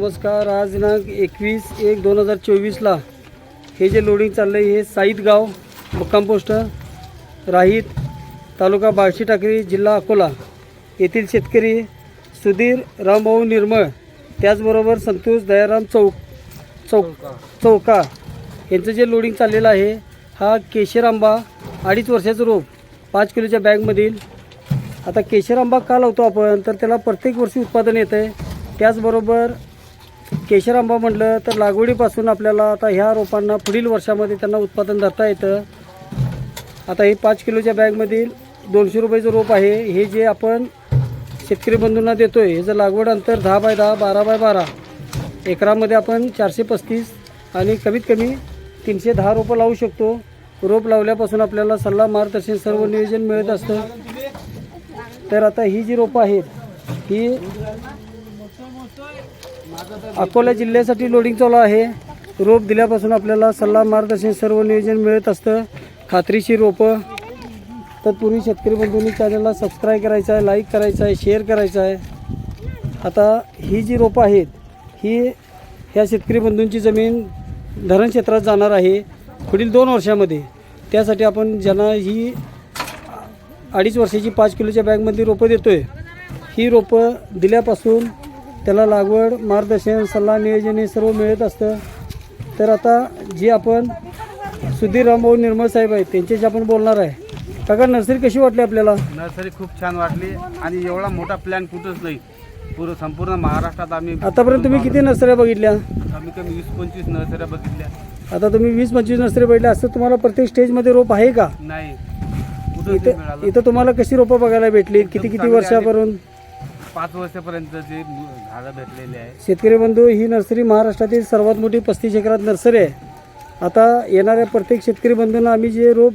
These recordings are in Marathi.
नमस्कार आज दिनांक एकवीस एक दोन हजार चोवीसला हे जे लोडिंग चाललं आहे हे साईद गाव मुक्काम पोस्ट राहीत तालुका बाळशी टाकरी जिल्हा अकोला येथील शेतकरी सुधीर रामभाऊ निर्मळ त्याचबरोबर संतोष दयाराम चौक चौक चौका. यांचं जे लोडिंग चाललेलं आहे हा केशर आंबा अडीच वर्षाचं रोप पाच किलोच्या बॅगमधील आता केशर आंबा का लावतो आपण? तर त्याला प्रत्येक वर्षी उत्पादन येतं आहे त्याचबरोबर केशर आंबा म्हटलं तर लागवडीपासून आपल्याला आता ह्या रोपांना पुढील वर्षामध्ये त्यांना उत्पादन धरता येतं. आता हे पाच किलोच्या बॅगमधील दोनशे रुपयाचं रोप आहे. हे जे आपण शेतकरी बंधूंना देतो आहे ह्याचं लागवड अंतर दहा बाय दहा बारा बाय बारा एकरामध्ये आपण चारशे पस्तीस आणि कमीत कमी तीनशे दहा रोपं लावू शकतो. रोप लावल्यापासून आपल्याला सल्ला मार्गदर्शन सर्व नियोजन मिळत असतं. तर आता ही जी रोपं आहेत ही अकोला जिल्ह्यासाठी लोडिंग चालू आहे. रोप दिल्यापासून आपल्याला सल्ला मार्गदर्शन सर्व नियोजन मिळत असतं. खात्रीशीर रोपं. तत्पूर्वी शेतकरी बंधूंनी चॅनलला सबस्क्राईब करायचं आहे लाईक करायचं आहे शेअर करायचं आहे. आता ही जी रोपं आहेत ही ह्या शेतकरी बंधूंची जमीन धरण क्षेत्रात जाणार आहे पुढील दोन वर्षामध्ये. त्यासाठी आपण ज्यांना ही अडीच वर्षाची पाच किलोच्या बॅगमध्ये रोपं देतो आहे ही रोपं दिल्यापासून त्याला लागवड मार्गदर्शन सल्ला नियोजन हे सर्व मिळत असतं. तर आता जे आपण सुधीर रामभाऊ निर्मळ साहेब आहेत त्यांच्याशी आपण बोलणार आहे काका नर्सरी कशी वाटली आपल्याला? नर्सरी खूप छान वाटली आणि एवढा मोठा प्लॅन कुठंच नाही. पूर्ण संपूर्ण महाराष्ट्रात आम्ही आतापर्यंत तुम्ही किती नर्सऱ्या बघितल्या? कमी कमी वीस पंचवीस नर्सऱ्या बघितल्या. आता तुम्ही वीस पंचवीस नर्सरी बघितल्या असं तुम्हाला प्रत्येक स्टेजमध्ये रोप आहे का? नाही. इथं मिळालं. इथं तुम्हाला कशी रोपं बघायला भेटली? किती किती वर्षापर्यंत? पाच वर्षापर्यंतचे झाडं भेटलेले आहे. शेतकरी बंधू ही नर्सरी महाराष्ट्रातील सर्वात मोठी पस्तीस एकरात नर्सरी आहे. आता येणाऱ्या प्रत्येक शेतकरी बंधूंना आम्ही जे रोप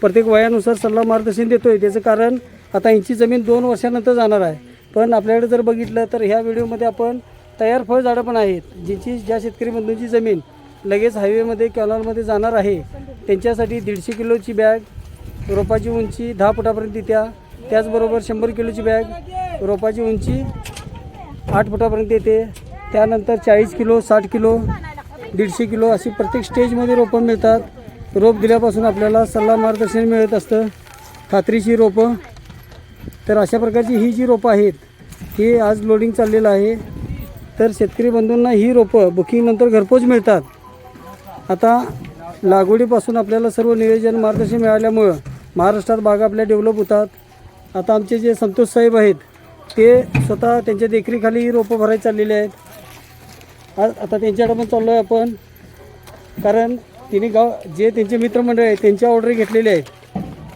प्रत्येक वयानुसार सल्ला मार्गदर्शन देतो आहे त्याचं कारण आता यांची जमीन दोन वर्षानंतर जाणार आहे. पण आपल्याकडे जर बघितलं तर ह्या व्हिडिओमध्ये आपण तयार फळझाडं पण आहेत ज्यांची ज्या शेतकरी बंधूंची जमीन लगेच हायवेमध्ये कॅनॉलमध्ये जाणार आहे त्यांच्यासाठी दीडशे किलोची बॅग रोपाची उंची दहा फुटापर्यंत त्या त्याचबरोबर शंभर किलोची बॅग रोपाची उंची आठ फुटापर्यंत येते. त्यानंतर चाळीस किलो साठ किलो दीडशे किलो अशी प्रत्येक स्टेजमध्ये रोपं मिळतात. रोप दिल्यापासून आपल्याला सल्ला मार्गदर्शन मिळत असतं. खात्रीची रोपं. तर अशा प्रकारची ही जी रोपं आहेत ही आज लोडिंग चाललेलं आहे. तर शेतकरी बंधूंना ही रोपं बुकिंगनंतर घरपोच मिळतात. आता लागवडीपासून आपल्याला सर्व नियोजन मार्गदर्शन मिळाल्यामुळं महाराष्ट्रात बागा आपल्या डेव्हलप होतात. आता आमचे जे संतोष साहेब आहेत ते स्वतः त्यांच्या देखरेखाली रोपं भरायला चाललेले आहेत. आ- आता त्यांच्याकडे पण चाललो आहे आपण. कारण तिने गाव जे त्यांचे मित्रमंडळ आहेत त्यांच्या ऑर्डर घेतलेल्या आहेत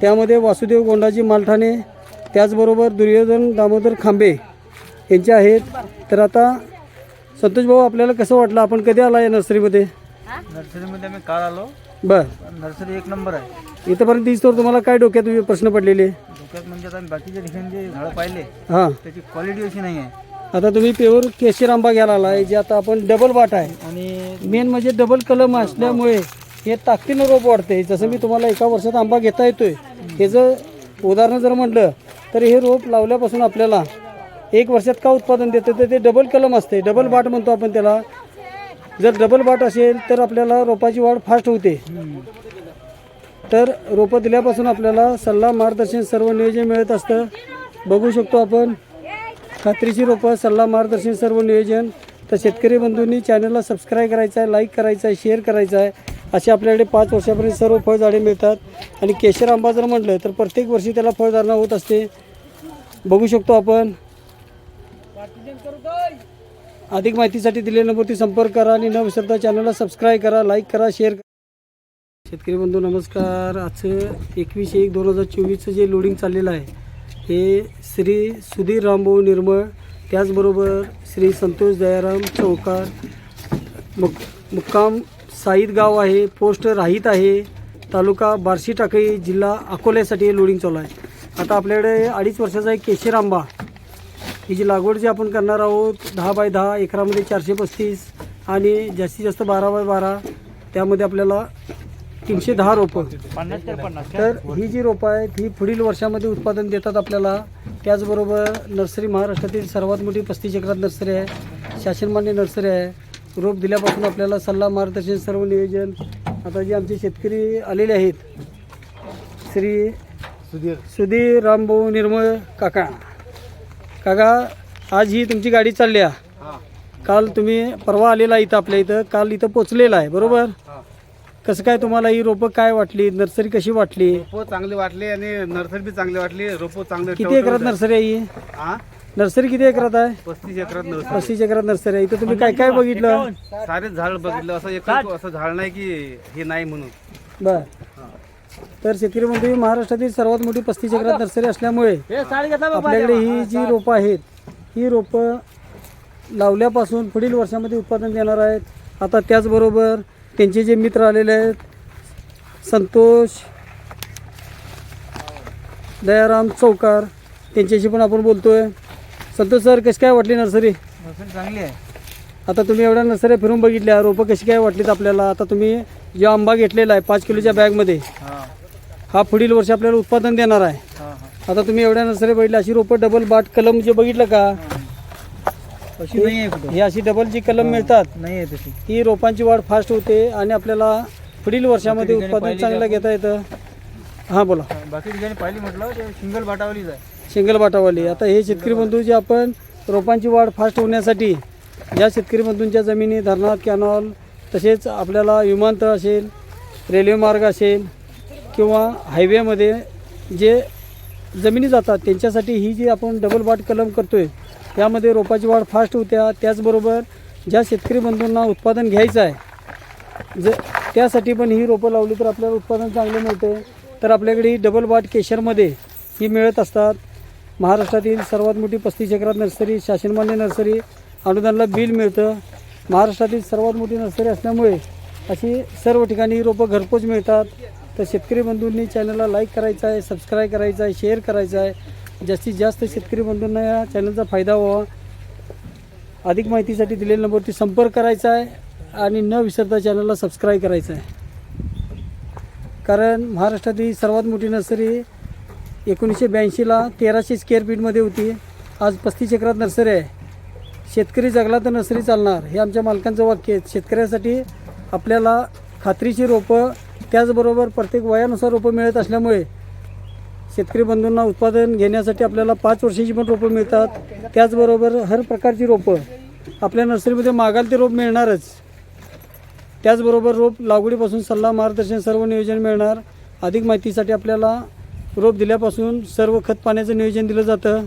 त्यामध्ये वासुदेव गोंडाजी मालठाणे त्याचबरोबर दुर्योधन दामोदर खांबे यांचे आहेत. तर आता संतोष भाऊ आपल्याला कसं वाटलं? आपण कधी आला या नर्सरीमध्ये? नर्सरीमध्ये आम्ही काल आलो. बर. नर्सरी एक नंबर आहे. इथंपर्यंत दिसतो तुम्हाला काय डोक्यात प्रश्न पडलेले? म्हणजे आता ठिकाणी जे झाडं पाहिले हां. त्याची क्वालिटी अशी नाही आहे. आता तुम्ही प्युअर केशर आंबा घ्यायला आलाय जे आता आपण डबल वाट आहे. आणि मेन म्हणजे डबल कलम असल्यामुळे हे ताकदीनं रोप वाढते. जसं मी तुम्हाला एका वर्षात आंबा घेता येतोय. ह्याचं उदाहरण जर म्हटलं तर हे रोप लावल्यापासून आपल्याला एक वर्षात का उत्पादन देतं तर ते डबल कलम असते. डबल बाट म्हणतो आपण त्याला. जर डबल बाट असेल तर आपल्याला रोपाची वाढ फास्ट होते. तर रोपं दिल्यापासून आपल्याला सल्ला मार्गदर्शन सर्व नियोजन मिळत असतं. बघू शकतो आपण. खात्रीची रोपं सल्ला मार्गदर्शन सर्व नियोजन. तर शेतकरी बंधूंनी चॅनलला सबस्क्राईब करायचं आहे लाईक करायचं आहे शेअर करायचं आहे. असे आपल्याकडे पाच वर्षापर्यंत सर्व फळझाडे मिळतात. आणि केशर आंबा जर म्हटलं तर प्रत्येक वर्षी त्याला फळधारणा होत असते. बघू शकतो आपण. अधिक माहितीसाठी दिलेल्या नंबरती संपर्क करा आणि न विसरता चॅनलला सबस्क्राईब करा लाईक करा शेअर करा. शेतकरी बंधू नमस्कार. आजचं एकवीस एक दोन हजार चोवीसचं जे लोडिंग चाललेलं आहे हे श्री सुधीर रामभाऊ निर्मळ त्याचबरोबर श्री संतोष दयाराम चौकार मुक मुक्काम साईद गाव आहे पोस्ट राहीत आहे तालुका बार्शी टाकळी जिल्हा अकोल्यासाठी हे लोडिंग चालू आहे. आता आपल्याकडे अडीच वर्षाचा एक केशर आंबा ही जी लागवड जी आपण करणार आहोत दहा बाय दहा एकरामध्ये चारशे पस्तीस आणि जास्तीत जास्त बारा बाय बारा त्यामध्ये आपल्याला तीनशे दहा रोपं. पन्नास तर पन्नास तर ही जी रोपं आहेत ही पुढील वर्षामध्ये उत्पादन देतात आपल्याला. त्याचबरोबर नर्सरी महाराष्ट्रातील सर्वात मोठी पस्तीस एकरात नर्सरी आहे. शासनमान्य नर्सरी आहे. रोप दिल्यापासून आपल्याला सल्ला मार्गदर्शन सर्व नियोजन. आता जे आमचे शेतकरी आलेले आहेत श्री सुधीर. सुधीर रामभाऊ निर्मळ काका. काका आज ही तुमची गाडी चालली आहे. हां. काल तुम्ही परवा आलेला इथं आपल्या इथं. काल इथं पोचलेला आहे बरोबर? हां. कसं काय तुम्हाला ही रोपं काय वाटली? नर्सरी कशी वाटली? रोपं चांगली वाटली आणि नर्सरी बी चांगली वाटली. रोपं चांगले किती एकरात नर्सरी आहे ही? हा नर्सरी किती एकरात आहे? पस्तीस एकरात नर्सरी. पस्तीस एकरात नर्सरी आहे. इथं तुम्ही काय काय बघितलं? सारे झाड बघितलं. असं एक असं झाड नाही की हे नाही म्हणून. बर. तर शेतकरी मंडळी महाराष्ट्रातील सर्वात मोठी पस्तीस एकरात नर्सरी असल्यामुळे आपल्याकडे ही जी रोपं आहेत ही रोपं लावल्यापासून पुढील वर्षामध्ये उत्पादन देणार आहेत. आता त्याचबरोबर त्यांचे जे मित्र आलेले आहेत संतोष दयाराम चौकार त्यांच्याशी पण आपण बोलतोय. संतोष सर कशी काय वाटली नर्सरी? चांगली आहे. आता तुम्ही एवढ्या नर्सऱ्या फिरून बघितल्या रोपं कशी काय वाटलीत आपल्याला? आता तुम्ही जो आंबा घेतलेला आहे पाच किलोच्या बॅगमध्ये हां. हा पुढील वर्षी आपल्याला उत्पादन देणार आहे. हां आता तुम्ही एवढ्या नर्सरी बघितल्या अशी रोपं डबल बाट कलम जे बघितलं का? अशी नाही आहे कुठं. ही अशी डबल जी कलम मिळतात. नाही आहे तशी. ही रोपांची वाढ फास्ट होते आणि आपल्याला पुढील वर्षामध्ये उत्पादन चांगलं घेता येतं. हां बोला. बाकी ठिकाणी पाहिली म्हटलं ते सिंगल बाटावलीच आहे. शिंगल बाटावाली. आता हे शेतकरी बंधू जे आपण रोपांची वाढ फास्ट होण्यासाठी ज्या शेतकरी बंधूंच्या जमिनी धरणात कॅनॉल तसेच आपल्याला विमानतळ असेल रेल्वे मार्ग असेल किंवा हायवेमध्ये जे जमिनी जातात त्यांच्यासाठी ही जी आपण डबल बाट कलम करतोय यामध्ये रोपाची वाढ फास्ट होत्या. त्याचबरोबर ज्या शेतकरी बंधूंना उत्पादन घ्यायचं आहे ज त्यासाठी पण ही रोपं लावली तर आपल्याला उत्पादन चांगलं मिळते. तर आपल्याकडे ही डबल बाट केशरमध्ये ही मिळत असतात. महाराष्ट्रातील सर्वात मोठी पस्तीस एकरात नर्सरी शासनमान्य नर्सरी अनुदानला बिल मिळतं. महाराष्ट्रातील सर्वात मोठी नर्सरी असल्यामुळे अशी सर्व ठिकाणी ही रोपं घरपोच मिळतात. तर शेतकरी बंधूंनी चॅनलला लाईक करायचं आहे सबस्क्राईब करायचं आहे शेअर करायचं आहे. जास्तीत जास्त शेतकरी बंधूंना या चॅनलचा फायदा व्हावा. अधिक माहितीसाठी दिलेल्या नंबरवरती संपर्क करायचा आहे आणि न विसरता चॅनलला सबस्क्राईब करायचं आहे. कारण महाराष्ट्रातील सर्वात मोठी नर्सरी एकोणीसशे ब्याऐंशीला तेराशे स्क्वेअर फीटमध्ये होती. आज पस्तीस एकरात नर्सरी आहे. शेतकरी जगला तर नर्सरी चालणार हे आमच्या मालकांचं वाक्य आहे. शेतकऱ्यासाठी आपल्याला खात्रीची रोपं त्याचबरोबर प्रत्येक वयानुसार रोपं मिळत असल्यामुळे शेतकरी बंधूंना उत्पादन घेण्यासाठी आपल्याला पाच वर्षाची पण रोपं मिळतात. त्याचबरोबर हर प्रकारची रोपं आपल्या नर्सरीमध्ये मागाल ते रोप मिळणारच. त्याचबरोबर रोप लागवडीपासून सल्ला मार्गदर्शन सर्व नियोजन मिळणार. अधिक माहितीसाठी आपल्याला रोप दिल्यापासून सर्व खत पाण्याचं नियोजन दिलं जातं.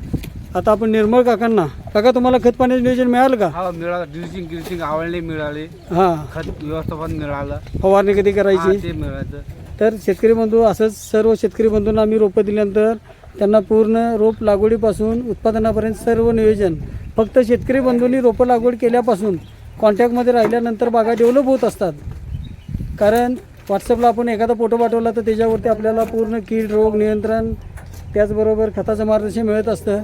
आता आपण निर्मळ काकांना काका तुम्हाला खत पाण्याचं नियोजन मिळालं का? हा मिळालं. ड्रिचिंग गिरिचिंग आवडले मिळाले. हां. खत व्यवस्थापन मिळालं. फवारणी कधी करायची? ते मिळायचं. तर शेतकरी बंधू असंच सर्व शेतकरी बंधूंना आम्ही रोपं दिल्यानंतर त्यांना पूर्ण रोप लागवडीपासून उत्पादनापर्यंत सर्व नियोजन फक्त शेतकरी बंधूंनी रोपं लागवड केल्यापासून कॉन्टॅक्टमध्ये राहिल्यानंतर बागा डेव्हलप होत असतात. कारण व्हॉट्सअपला आपण एखादा फोटो पाठवला तर त्याच्यावरती आपल्याला पूर्ण कीड रोग नियंत्रण त्याचबरोबर खताचं मार्गदर्शन मिळत असतं.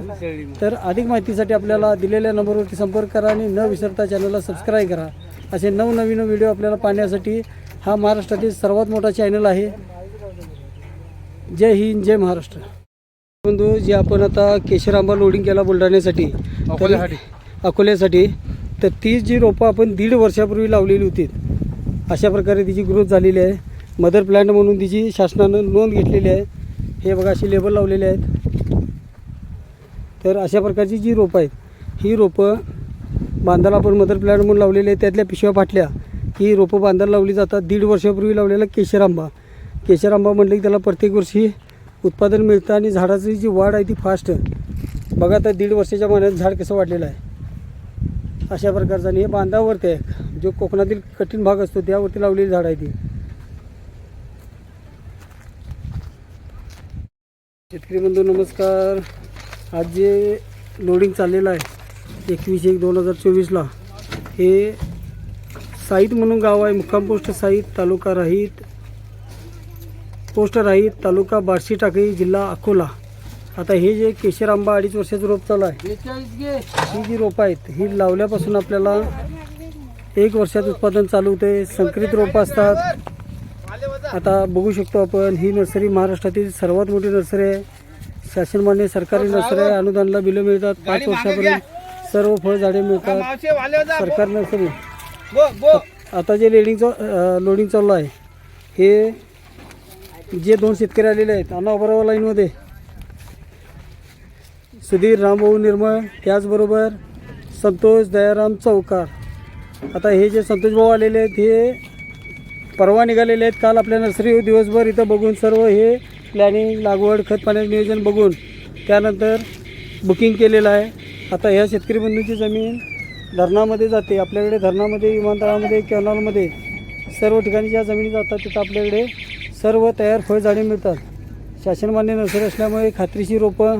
तर अधिक माहितीसाठी आपल्याला दिलेल्या नंबरवरती संपर्क करा आणि न विसरता चॅनलला सबस्क्राईब करा. असे नवनवीन व्हिडिओ आपल्याला पाहण्यासाठी हा महाराष्ट्रातील सर्वात मोठा चॅनल आहे. जय हिंद जय महाराष्ट्र. बंधू जे आपण आता केशर आंबा लोडिंग केला बुलढाण्यासाठी तर- अकोल्यासाठी. अकोल्यासाठी तर ती जी रोपं आपण दीड वर्षापूर्वी लावलेली होती अशा प्रकारे तिची ग्रोथ झालेली आहे. मदर प्लॅन्ट म्हणून तिची शासनानं नोंद घेतलेली आहे. हे बघा अशी लेबल लावलेले आहेत. तर अशा प्रकारची जी रोपं आहेत ही रोपं बांधाला आपण मदर प्लॅन्ट म्हणून लावलेली आहे त्यातल्या पिशव्या फाटल्या. ही रोपं बांधायला लावली जातात. दीड वर्षापूर्वी लावलेला केशर आंबा केशर आंबा म्हटलं की त्याला प्रत्येक वर्षी उत्पादन मिळतं आणि झाडाची जी वाढ आहे ती फास्ट. बघा आता दीड वर्षाच्या महिन्यात झाड कसं वाढलेलं आहे. अशा प्रकारचं आणि हे बांधावरती आहे जो कोकणातील कठीण भाग असतो त्यावरती लावलेली झाड आहे ती. शेतकरी बंधू नमस्कार. आज जे लोडिंग चाललेलं आहे एकवीस एक दोन हजार चोवीसला हे साईत म्हणून गाव आहे. मुक्काम पोस्ट साईत तालुका राहीत पोस्ट राहीत तालुका बार्शी टाकळी जिल्हा अकोला. आता हे जे केशर आंबा अडीच वर्षाचं रोप चालू आहे. ही जी रोपं आहेत ही लावल्यापासून आपल्याला एक वर्षात उत्पादन चालू होते. संकरित रोपं असतात. आता बघू शकतो आपण ही नर्सरी महाराष्ट्रातील सर्वात मोठी नर्सरी आहे. शासनमान्य सरकारी नर्सरी आहे. अनुदानला बिलं मिळतात. पाच वर्षापर्यंत सर्व फळझाडे मिळतात. सरकार नर्सरी. आता जे लेडिंगचं लोडिंग चालू आहे हे जे दोन शेतकरी आलेले आहेत अण्णा ओबरावा लाईनमध्ये. सुधीर रामभाऊ निर्मळ त्याचबरोबर संतोष दयाराम चौकार. आता हे जे संतोष भाऊ आलेले आहेत हे परवा निघालेले आहेत काल आपल्या नर्सरी दिवसभर इथं बघून सर्व हे प्लॅनिंग लागवड खत पाण्याचं नियोजन बघून त्यानंतर बुकिंग केलेलं आहे. आता ह्या शेतकरी बंधूंची जमीन धरणामध्ये जाते. आपल्याकडे धरणामध्ये विमानतळामध्ये कॅनॉलमध्ये सर्व ठिकाणी ज्या जमिनी जातात तिथं आपल्याकडे सर्व तयार फळझाडे मिळतात. शासनमान्य नर्सरी असल्यामुळे खात्रीची रोपं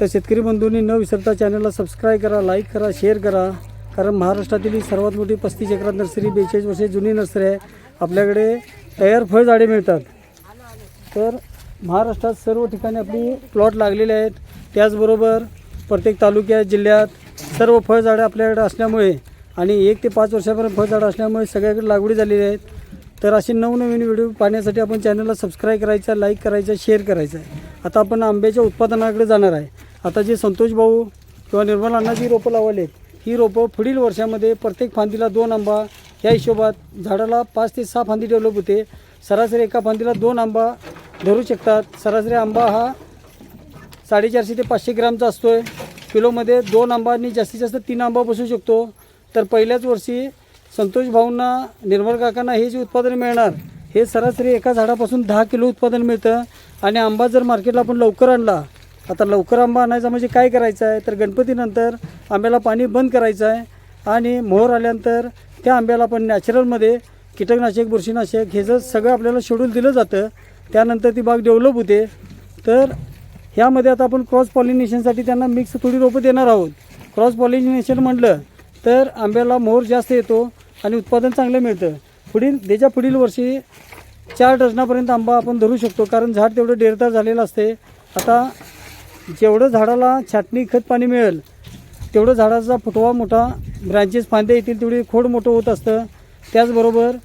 तर शेतकरी बंधूंनी न विसरता चॅनलला सबस्क्राईब करा लाईक करा शेअर करा. कारण महाराष्ट्रातील ही सर्वात मोठी पस्तीस एकरात नर्सरी बेचाळीस वर्षे जुनी नर्सरी आहे. आपल्याकडे तयार फळझाडे मिळतात. तर महाराष्ट्रात सर्व ठिकाणी आपली प्लॉट लागलेले आहेत. त्याचबरोबर प्रत्येक तालुक्यात जिल्ह्यात सर्व फळझाडं आपल्याकडे असल्यामुळे आणि एक ते पाच वर्षापर्यंत फळझाडं असल्यामुळे सगळ्याकडे लागवडी झालेली आहेत. तर असे नवनवीन व्हिडिओ पाहण्यासाठी आपण चॅनलला सबस्क्राईब करायचा लाईक करायचा शेअर करायचा आहे. आता आपण आंब्याच्या उत्पादनाकडे जाणार आहे. आता जे संतोष भाऊ किंवा निर्मल अण्णा जी रोपं लावले ही रोपं पुढील वर्षामध्ये प्रत्येक फांदीला दोन आंबा या हिशोबात झाडाला पाच ते सहा फांदी डेव्हलप होते. सरासरी एका फांदीला दोन आंबा धरू शकतात. सरासरी आंबा हा साडेचारशे ते पाचशे ग्रामचा असतो आहे किलोमध्ये दोन आंबा आणि जास्तीत जास्त तीन आंबा बसू शकतो. तर पहिल्याच वर्षी संतोष भाऊंना निर्मल काकांना हे जे उत्पादन मिळणार हे सरासरी एका झाडापासून दहा किलो उत्पादन मिळतं. आणि आंबा जर मार्केटला आपण लवकर आणला आता लवकर आंबा आणायचा म्हणजे काय करायचं आहे? तर गणपतीनंतर आंब्याला पाणी बंद करायचं आहे. आणि मोहर आल्यानंतर त्या आंब्याला आपण नॅचरलमध्ये कीटकनाशक बुरशीनाशक हे जर सगळं आपल्याला शेड्यूल दिलं जातं त्यानंतर ती बाग डेव्हलप होते. तर ह्यामध्ये आता आपण क्रॉस पॉलिनेशनसाठी त्यांना मिक्स थोडी रोपं देणार आहोत. क्रॉस पॉलिनेशन म्हटलं तर आंब्याला मोहर जास्त येतो आणि उत्पादन चांगलं मिळतं. पुढील त्याच्या पुढील वर्षी चार डझनापर्यंत आंबा आपण धरू शकतो कारण झाड तेवढं डेरदार झालेलं असते. आता जेवढं झाडाला छाटणी खत पाणी मिळेल तेवढं झाडाचा फुटवा मोठा ब्रँचेस फांद्या येतील तेवढी खोड मोठं होत असतं. त्याचबरोबर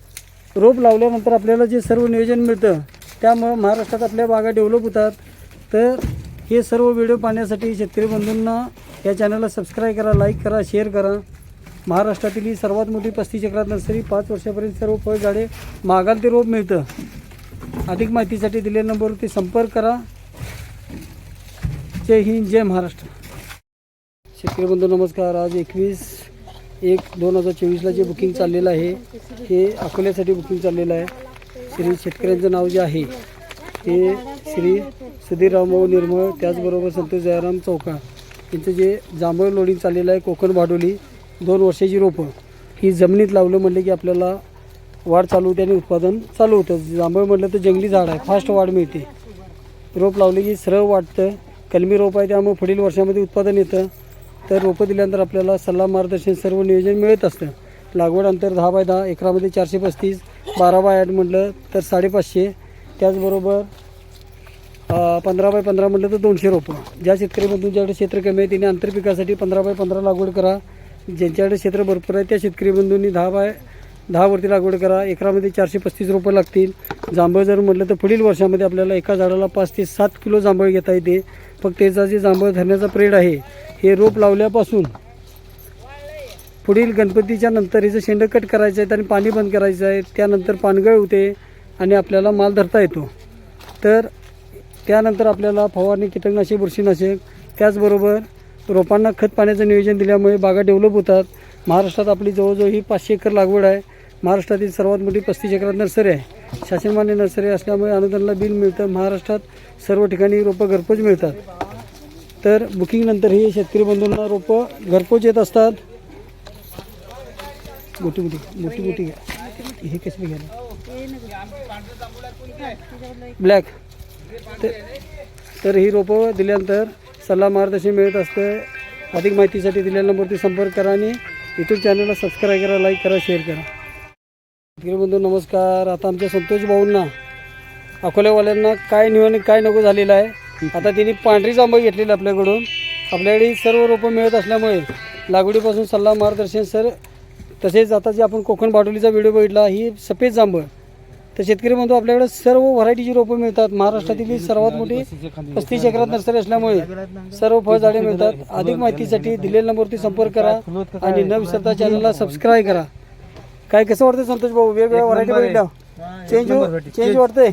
रोप लावल्यानंतर आपल्याला जे सर्व नियोजन मिळतं त्यामुळं महाराष्ट्रात आपल्या बागा डेव्हलप होतात. तर हे सर्व व्हिडिओ पाहण्यासाठी शेतकरी बंधूंना या चॅनलला सबस्क्राईब करा लाईक करा शेअर करा. महाराष्ट्रातील ही सर्वात मोठी पस्तीस चक्रात नर्सरी पाच वर्षापर्यंत सर्व फळझाडे मागाल ते रोप मिळतं. अधिक माहितीसाठी दिलेल्या नंबरवरती संपर्क करा. जय हिंद जय महाराष्ट्र. शेतकरी बंधू नमस्कार. आज एकवीस एक दोन हजार चोवीसला जे बुकिंग चाललेलं आहे हे अकोल्यासाठी बुकिंग चाललेलं आहे. श्री शेतकऱ्यांचं नाव जे आहे हे श्री सुधीर रामभाऊ निर्मळ त्याचबरोबर संतोष जयराम चौका. यांचं जे जांभळ लोडिंग चाललेलं आहे कोकण भाडोली दोन वर्षाची रोपं. ही जमिनीत लावलं म्हणलं की आपल्याला वाढ चालू होते आणि उत्पादन चालू होतं. जांभळ म्हटलं तर जंगली झाड आहे फास्ट वाढ मिळते. रोप लावले की सरळ वाटतं कलमी रोप आहे त्यामुळे पुढील वर्षामध्ये उत्पादन येतं. तर रोपं दिल्यानंतर आपल्याला सल्ला मार्गदर्शन सर्व नियोजन मिळत असतं. लागवड अंतर दहा बाय दहा एकरामध्ये चारशे पस्तीस बारा बाय आठ म्हटलं तर साडेपाचशे. त्याचबरोबर पंधरा बाय पंधरा म्हटलं तर दोनशे रोपं. ज्या शेतकरीमधून ज्याकडे क्षेत्र कमी आहे त्यांनी आंतरपिकासाठी पंधरा बाय पंधरा लागवड करा. ज्यांच्याकडे क्षेत्र भरपूर आहे त्या शेतकरी बंधूंनी दहा बाय दहावरती लागवड करा. एकरामध्ये चारशे पस्तीस रोपं लागतील. जांभळ जर म्हटलं तर पुढील वर्षामध्ये आपल्याला एका झाडाला पाच ते सात किलो जांभळ घेता येते. फक्त त्याचा जे जांभळ धरण्याचा प्रेड आहे हे रोप लावल्यापासून पुढील गणपतीच्या नंतर हिचं शेंड कट करायचं आहे आणि पाणी बंद करायचं आहे त्यानंतर पानगळ होते. आणि आपल्याला माल धरता येतो. तर त्यानंतर आपल्याला फवारणी कीटकनाशक बुरशीनाशक त्याचबरोबर रोपांना खत पाण्याचं नियोजन दिल्यामुळे बागा डेव्हलप होतात. महाराष्ट्रात आपली जवळजवळ ही पाचशे एकर लागवड आहे. महाराष्ट्रातील सर्वात मोठी पस्तीस एकरात नर्सरी आहे. शासनमान्य नर्सरी असल्यामुळे अनुदानाला बिल मिळतं. महाराष्ट्रात सर्व ठिकाणी रोपं घरपोच मिळतात. तर बुकिंगनंतर ही शेतकरी बंधूंना रोपं घरपोच येत असतात. मोठी मोठी मोठी मोठी घ्या. हे कसं घ्यायला ब्लॅक. तर ही रोपं दिल्यानंतर सल्ला मार्गदर्शन मिळत असतं. अधिक माहितीसाठी दिलेल्या नंबरवरती संपर्क करा आणि यूट्यूब चॅनलला सबस्क्राईब करा लाईक करा शेअर करा. बंधू नमस्कार. आता आमच्या संतोष भाऊंना अकोल्यावाल्यांना काय निवड काय नको झालेलं आहे? आता त्यांनी पांढरी जांभळ घेतलेली आपल्याकडून. आपल्याकडे सर्व रोपं मिळत असल्यामुळे लागवडीपासून सल्ला मार्गदर्शन सर तसेच आता जे आपण कोकण बाटोलीचा व्हिडिओ बघितला ही सफेद जांभळ तर शेतकरी बंधू आपल्याकडे सर्व व्हरायटीची रोपं मिळतात. महाराष्ट्रातील ही सर्वात मोठी पस्तीस एकरात नर्सरी असल्यामुळे सर्व फळझाडे मिळतात. अधिक माहितीसाठी दिलेल्या नंबरवरती संपर्क करा आणि न विसरता चॅनलला सबस्क्राईब करा. काय कसं वाटतं संतोष भाऊ? वेगवेगळ्या व्हरायटी बघितल्या? चेंज चेंज वाटतंय?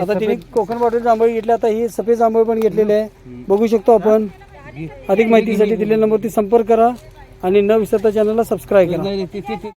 आता तिने कोकण बॉटल जांभळी घेतली आता ही सफेद जांभळी पण घेतलेली आहे. बघू शकतो आपण. अधिक माहितीसाठी दिलेल्या नंबरवरती संपर्क करा आणि न विसरता चॅनलला सबस्क्राईब करा.